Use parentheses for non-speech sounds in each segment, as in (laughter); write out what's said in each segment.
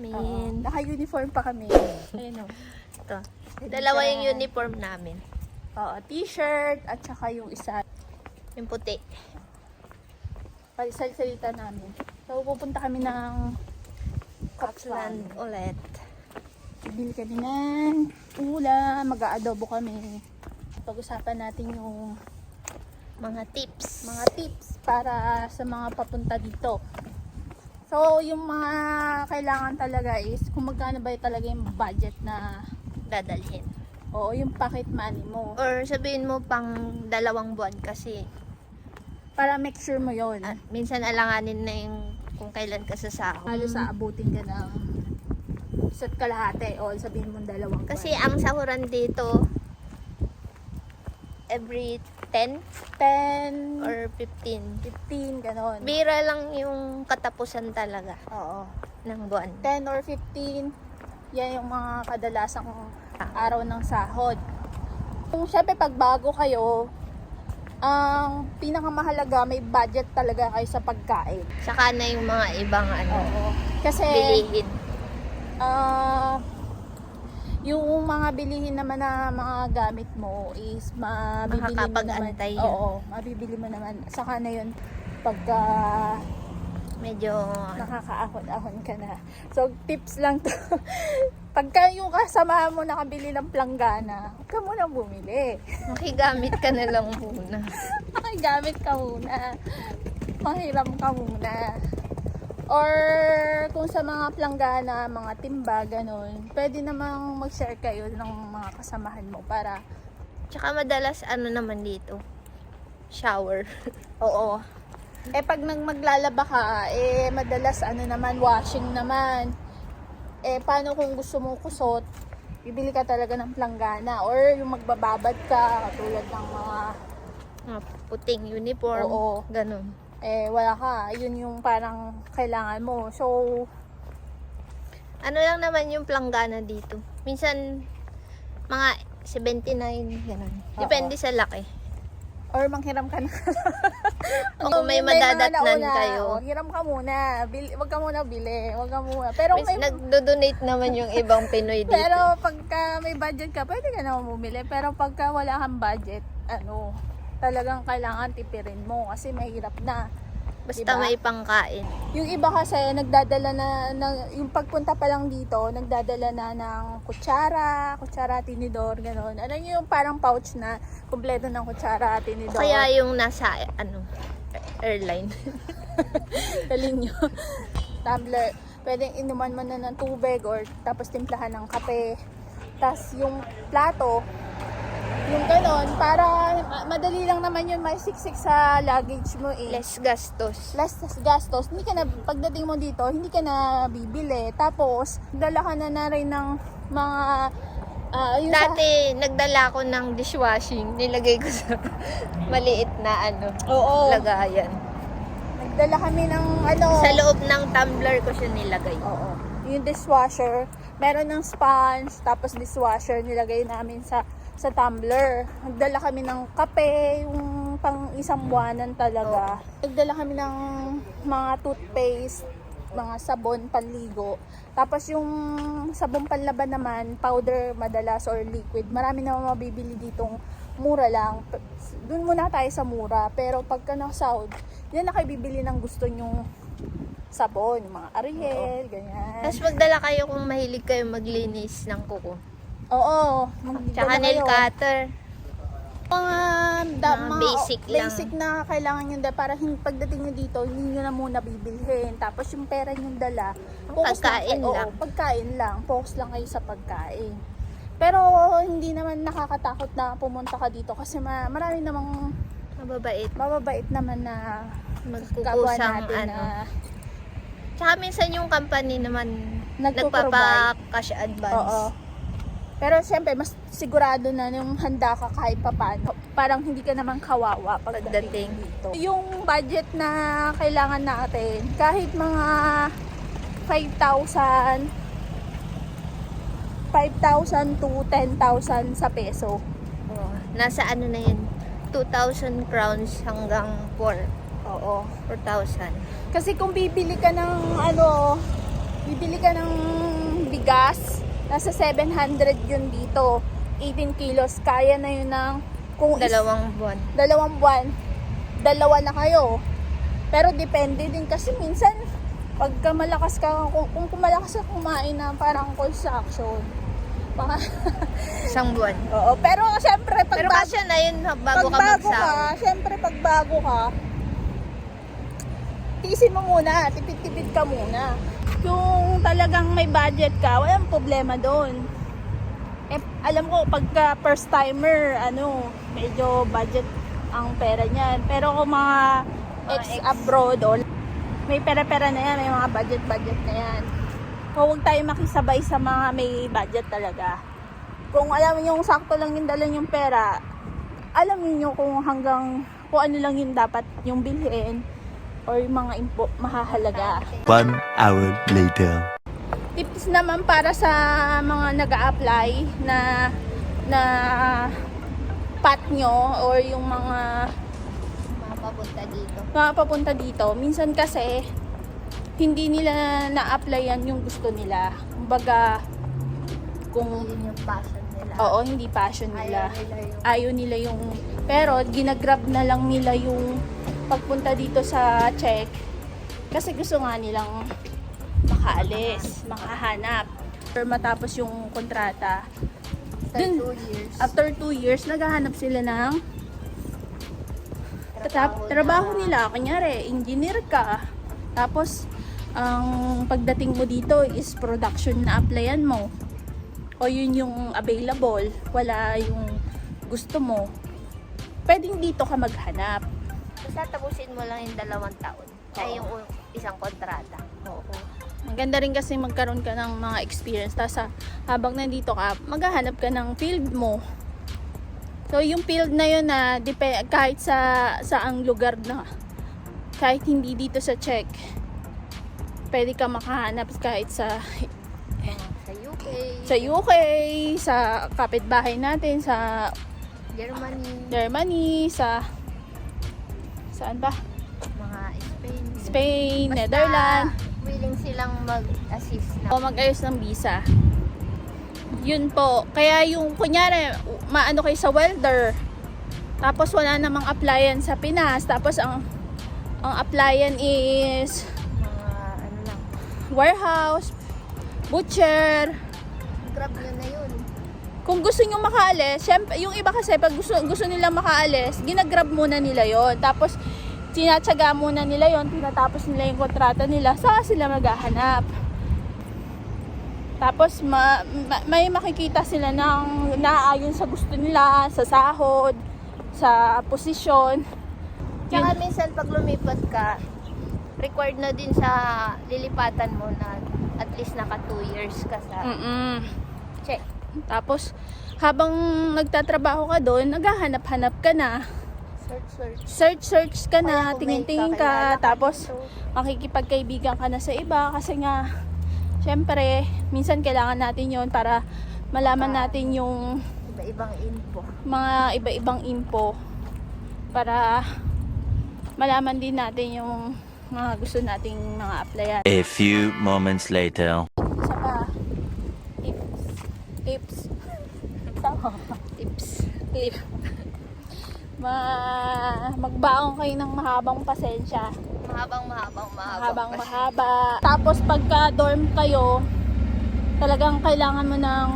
namin. Naka-uniform pa kami. Ayun o. Ito. Dalawa yung uniform namin. Oo, t-shirt at saka yung isa. Yung puti. Palisalsalita namin. So, pupunta kami ng Kapslan. ulit. Bibili kami ng ulam, mag-aadobo kami. Pag-usapan natin yung Mga tips. mga tips para sa mga papunta dito. So, yung mga kailangan talaga is kung magkano ba talaga yung budget na dadalhin. o yung pocket money mo. Or sabihin mo pang dalawang buwan kasi Para make sure mo yon ah, minsan alanganin na yung kung kailan ka sa sahod. Halos sa abutin ka ng isa't kalahati o sabihin mo dalawang Kasi ang sahuran dito every 10 10 or 15. 15, ganon. Bira lang yung katapusan talaga Oo. ng buwan. 10 or 15, yan yung mga kadalasang araw ng sahod. Kung syempre pag bago kayo, ang pinakamahalaga may budget talaga kayo sa pagkain. Saka na yung mga ibang ano, Oo. Kasi bilihin. ah yung mga bilihin naman na mga gamit mo is mabibili mo naman. Yun. Oo, mabibili mo naman. Saka na yun pagka Medyo nakakaahon-ahon ka na. So, tips lang to. (laughs) Pagka yung kasama mo nakabili ng planggana, huwag ka muna bumili. makigamit ka na lang (laughs) muna. Makigamit ka muna. Mahiram ka muna. Or kung sa mga planggana, mga timba, ganun, pwede namang mag-share kayo ng mga kasamahan mo para, Tsaka madalas ano naman dito, shower. (laughs) oo. Eh pag nang maglalaba ka, eh madalas ano naman, washing naman. Eh paano kung gusto mo kusot, bibili ka talaga ng planggana or yung magbababad ka katulad ng mga Mga puting uniform. Oo. Ganun. Eh wala ka, yun yung parang kailangan mo. So, Ano lang naman yung planggana dito. Minsan, mga 79, ganun. Depende sa laki. or manghiram ka na. O (laughs) kung may mga madadatnan nauna, kayo. oh, hiram ka muna. Bili, wag ka muna bili. Wag ka muna. Pero Mis- may, nagdo-donate naman yung ibang Pinoy (laughs) dito. pero pagka may budget ka, pwede ka naman bumili. Pero pagka wala kang budget, ano, talagang kailangan tipirin mo kasi mahirap na. Basta diba? may pangkain. Yung iba kasi nagdadala na, ng, yung pagpunta pa lang dito, nagdadala na ng kutsara, kutsara, tinidor, gano'n. Ano yung parang pouch na kumpleto ng kutsara, tinidor. Kaya yung nasa, ano, airline. (laughs) Galing nyo. Tumbler. Pwedeng inuman mo na ng tubig or tapos timplahan ng kape. Tapos yung plato, yung ganon, para ma- madali lang naman yun maisiksik sa luggage mo eh. Less gastos. less gastos, hindi ka na, pagdating mo dito, hindi ka na bibili. Tapos, dala ka na na rin ng mga, ah, yung sa- Dati, nagdala ko ng dishwashing. Nilagay ko sa (laughs) maliit na ano, oo, lagayan. nagdala kami ng ano, Sa loob ng tumbler ko siya nilagay. oo, yung dishwasher, meron ng sponge, tapos dishwasher, nilagay namin sa sa tumbler. Nagdala kami ng kape, yung pang isang buwanan talaga. Nagdala kami ng mga toothpaste, mga sabon, panligo. Tapos yung sabon panlaban naman, powder madalas or liquid. Marami naman mabibili ditong mura lang. Doon muna tayo sa mura. Pero pagka na-South, yan na kayo bibili ng gusto nyong sabon, yung mga Ariel, ganyan. Tapos magdala kayo kung mahilig kayo maglinis ng kuko. Oo, Tsaka nail cutter. Mga, da, Mga mga basic lang. basic na kailangan nyo da, para hin, pagdating nyo dito, hindi nyo na muna bibilhin. Tapos yung pera nyo dala, focus Pagkain kayo- lang. Oo, pagkain lang. Focus lang kayo sa pagkain. Pero hindi naman nakakatakot na pumunta ka dito kasi ma, marami namang Mababait. mababait naman na Magkukusang natin ano. na Tsaka minsan yung company naman Nagpo-provide. nagpapa-cash advance. Oo. Pero siyempre, mas sigurado na yung handa ka kahit papano. Parang hindi ka naman kawawa pagdating dito. Yung budget na kailangan natin, kahit mga 5,000, 5,000 to 10,000 sa peso. Oo. Nasa ano na yun, 2,000 crowns hanggang 4, Oo. 4,000. Kasi kung bibili ka ng ano, bibili ka ng bigas, nasa 700 yun dito. 18 kilos, kaya na yun ng kung is- Dalawang buwan. dalawang buwan, dalawa na kayo. Pero depende din kasi minsan, pagka malakas ka, kung, kung malakas ka kumain na parang construction, baka, Isang buwan. (laughs) oo. Pero syempre, pag Pero bago, kasya na yun ha, pag bago ka bago ka, syempre pag bago ka, tiisin mo muna, tipid-tipid ka muna. Kung talagang may budget ka, walang problema doon. Eh, alam ko, pagka first timer, ano, medyo budget ang pera niyan. Pero kung mga Mga ex ex. abroad, o may pera-pera na yan, may mga budget-budget na yan. Huwag tayo makisabay sa mga may budget talaga. Kung alam niyo yung sakto lang yung dala yung pera, alam niyo kung hanggang kung ano lang yung dapat yung bilhin or yung mga impo, mahahalaga. One hour later. Tips naman para sa mga nag apply na na pat nyo or yung mga Mapapunta dito. mga papunta dito. Minsan kasi hindi nila na-applyan yung gusto nila. Kumbaga, kung Yun yung passion nila. oo, hindi passion nila. Ayaw nila yung Ayaw nila yung pero ginagrab na lang nila yung pagpunta dito sa check kasi gusto nga nilang makaalis, makahanap. Or matapos yung kontrata, after dun- two years. after two years, naghahanap sila ng trabaho na- nila, kunyari, engineer ka. Tapos, ang pagdating mo dito is production na applyan mo. O yun yung available, wala yung gusto mo. Pwedeng dito ka maghanap. Basta tapusin mo lang yung dalawang taon. Kaya yung isang kontrata. Oo. Maganda rin kasi magkaroon ka ng mga experience. Tapos ah, habang nandito ka, maghahanap ka ng field mo. So yung field na yun na depe- kahit sa saang lugar na kahit hindi dito sa Czech, pwede ka makahanap kahit sa sa UK, sa UK, sa kapitbahay natin, sa Germany, Germany, sa saan ba? mga Spain. Spain, Basta Netherlands. willing silang mag-assist na. o mag-ayos ng visa. Yun po. Kaya yung, kunyari, maano kayo sa welder, tapos wala namang applyan sa Pinas, tapos ang ang applyan is Mga ano lang. warehouse, butcher. Grab yun. Kung gusto nyo makaalis, syempre, yung iba kasi pag gusto, gusto nila makaalis, ginagrab muna nila yon Tapos, tinatsaga muna nila yon tinatapos nila yung kontrata nila, saka sila maghahanap. Tapos, ma, ma- may makikita sila ng naayon sa gusto nila, sa sahod, sa posisyon. Tsaka minsan pag lumipat ka, required na din sa lilipatan mo na at least naka 2 years ka sa Mm-mm. check. Tapos, habang nagtatrabaho ka doon, naghahanap-hanap ka na. Search, search. Search-search ka Kaya na, tingin-tingin ka, tapos makikipagkaibigan ka na sa iba kasi nga syempre minsan kailangan natin yon para malaman natin yung iba-ibang info. mga iba-ibang info para malaman din natin yung mga gusto nating mga applyan. A few moments later. Tips. Tips. Tama? Tips. Tip. Ma magbaon kayo ng mahabang pasensya. Mahabang, mahabang, mahabang. Mahabang mahaba. Tapos pagka dorm kayo, talagang kailangan mo ng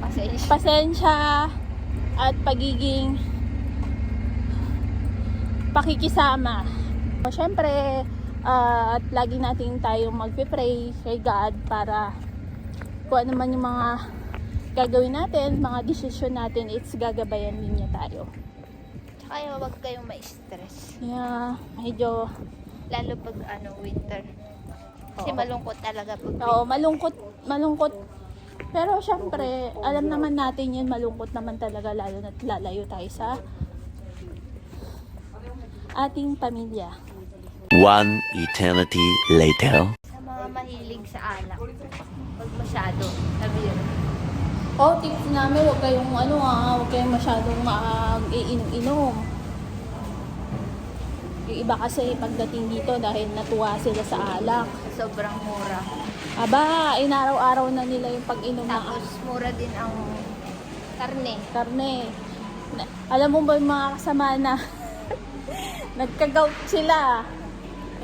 Pasensya. pasensya at pagiging pakikisama. Siyempre, ah, at lagi natin tayong magpipray kay God para kung ano man yung mga gagawin natin, mga desisyon natin, it's gagabayan din niya tayo. Tsaka yung huwag kayong ma-stress. Kaya, medyo, Lalo pag ano, winter. Kasi Oo. malungkot talaga pag oo, malungkot, malungkot. Pero syempre, alam naman natin yun, malungkot naman talaga lalo na lalayo tayo sa ating pamilya. One eternity later. Mahilig sa alak. Pag masyado, sabi yun. Oh, tips namin, huwag kayong ano ah, huwag kayong masyadong mag-iinom-inom. Yung iba kasi pagdating dito dahil natuwa sila sa alak. sobrang mura. Aba, inaraw-araw na nila yung pag-inom ng Tapos mura din ang karne. karne. Na- alam mo ba yung mga kasama na (laughs) nagka-gout sila.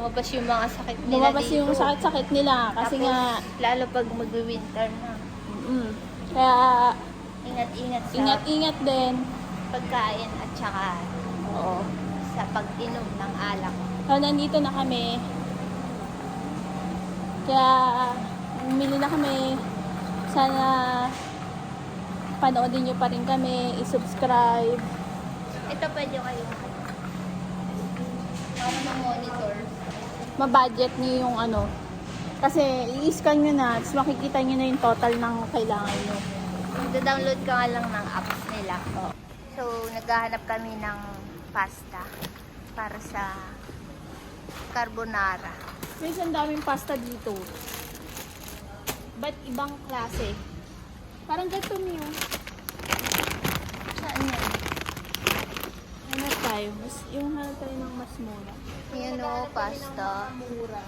Lumabas yung mga sakit nila Lumabas dito. yung sakit-sakit nila kasi Tapos, nga lalo pag mag-winter na. mm, kaya Ingat-ingat sa ingat-ingat din. pagkain at saka Oo. sa pag-inom ng alak. So, nandito na kami. Kaya, umili na kami. Sana, panoodin nyo pa rin kami. I-subscribe. Ito pwede kayo. Para ma-monitor. Ma-budget nyo yung ano. Kasi, i-scan nyo na. Tapos makikita nyo na yung total ng kailangan nyo. Magda-download ka nga lang ng apps nila. Oo. So, naghahanap kami ng pasta para sa carbonara. Guys, ang daming pasta dito. Ba't ibang klase? Parang ganito niyo. Saan yan? Hanap tayo. Mas, yung hanap tayo ng mas mura. Yan o, pasta. Mura.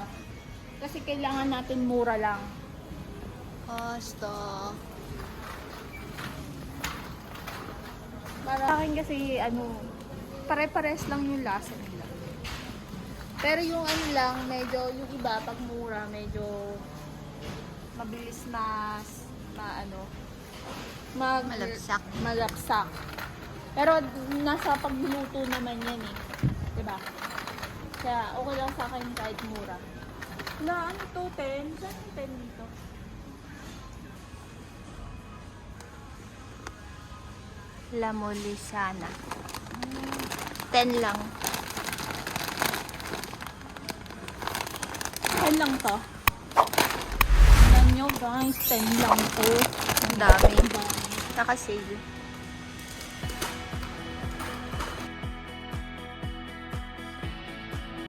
Kasi kailangan natin mura lang. Pasta. Para sa akin kasi, ano, pare-pares lang yung lasa nila. Pero yung ano lang, medyo, yung iba, pag mura, medyo mabilis mas, maano, mag, Malagsak. malaksak. Pero nasa pagluluto naman yan eh. Diba? Kaya okay lang sa akin kahit mura. Na ano to, 10? Saan yung 10 dito? La Molisana. 10 lang. 10 lang to. Tingnan nyo guys, 10 lang to. Ang dami. Ang dami. Nakasave.